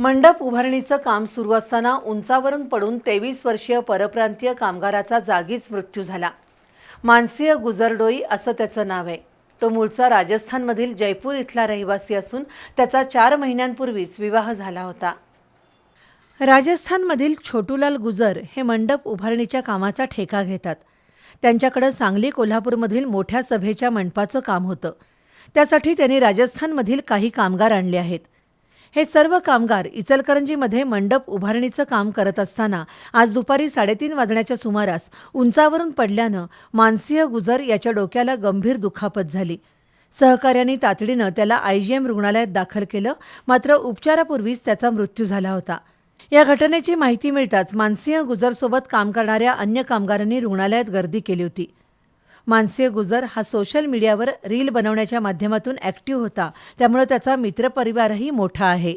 मंडप उभारणीचं काम सुरू असताना उंचावरून पडून तेवीस वर्षीय परप्रांतीय कामगाराचा जागीच मृत्यू झाला. मानसीय गुजरडोई असं त्याचं नाव आहे. तो मूळचा राजस्थानमधील जयपूर इथला रहिवासी असून त्याचा चार महिन्यांपूर्वीच विवाह झाला होता. राजस्थानमधील छोटूलाल गुजर हे मंडप उभारणीच्या कामाचा ठेका घेतात. त्यांच्याकडे सांगली कोल्हापूरमधील मोठ्या सभेच्या मंडपाचं काम होतं. त्यासाठी त्यांनी राजस्थानमधील काही कामगार आणले आहेत. हे सर्व कामगार इचलकरंजीमध्ये मंडप उभारणीचं काम करत असताना आज दुपारी साडेतीन वाजण्याच्या सुमारास उंचावरून पडल्यानं मानसिंह गुजर याच्या डोक्याला गंभीर दुखापत झाली. सहकाऱ्यांनी तातडीनं त्याला आयजीएम रुग्णालयात दाखल केलं मात्र उपचारापूर्वीच त्याचा मृत्यू झाला होता. या घटनेची माहिती मिळताच मानसिंह गुजरसोबत काम करणाऱ्या अन्य कामगारांनी रुग्णालयात गर्दी केली होती. मानसिंह गुजर हा सोशल मीडियावर रील बनवण्याच्या माध्यमातून ॲक्टिव्ह होता. त्यामुळे त्याचा मित्रपरिवारही मोठा आहे.